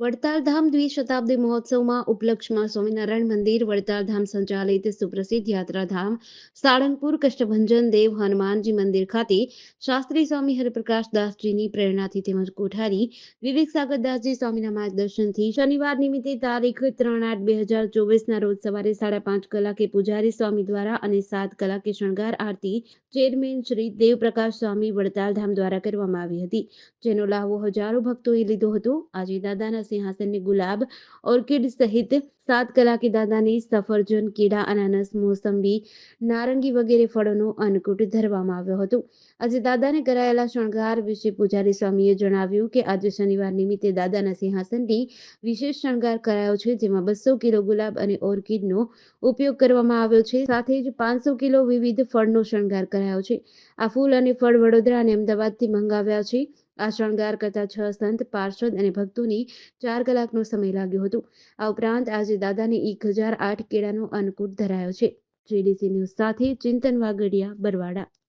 વડતાલ ધામ દ્વિશતાબ્દી મહોત્સવમાં ઉપલક્ષમાં સ્વામિનારાયણ મંદિર વડતાલ ધામ સંચાલિત સુપ્રસિદ્ધ યાત્રાધામ, સાળંગપુર, કષ્ટભંજન, દેવ હનુમાનજી મંદિર ખાતે શાસ્ત્રી સ્વામી હરિપ્રકાશ દાસજીની પ્રેરણાથી તેમજ કોઠારી વિવેક સાગરદાસજી સ્વામીના માર્ગદર્શનથી શનિવાર નિમિત્તે તારીખ ત્રણ આઠ બે હજાર ચોવીસના રોજ સવારે સાડા પાંચ કલાકે પૂજારી સ્વામી દ્વારા અને સાત કલાકે શણગાર આરતી ચેરમેન શ્રી દેવપ્રકાશ સ્વામી વડતાલ ધામ દ્વારા કરવામાં આવી હતી. જેનો લાહવો હજારો ભક્તોએ લીધો હતો. આજે દાદાના સિંહાસનને ગુલાબ ઓર્કિડ સહિત સાત કલાકે દાદાની સફરજન કેળા અનાનસ મોસંબી નારંગી વગેરે ફળોનો અન્નકૂટ ધરવામાં આવ્યો હતો આજે દાદાને કરાયેલા શણગાર વિશે પૂજારી સ્વામીએ જણાવ્યું કે આજે શનિવાર નિમિત્તે દાદાના સિંહાસનની વિશેષ શણગાર કરાયો છે, જેમાં બસો કિલો ગુલાબ અને ઓર્કિડનો ઉપયોગ કરવામાં આવ્યો છે. સાથે જ પાંચસો કિલો વિવિધ ફળનો શણગાર કરાયો છે. આ ફૂલ અને ફળ વડોદરા અને અમદાવાદથી મંગાવ્યા છે. આ શણગાર કરતા છ સંત, પાર્ષદ અને ભક્તોની ચાર કલાકનો સમય લાગ્યો હતો. આ ઉપરાંત આજે દાદાને એક હજાર આઠ કેળાનો અન્નકૂટ ધરાયો છે. જીડીસી ન્યૂઝ સાથે ચિંતન વાગડિયા બરવાડા.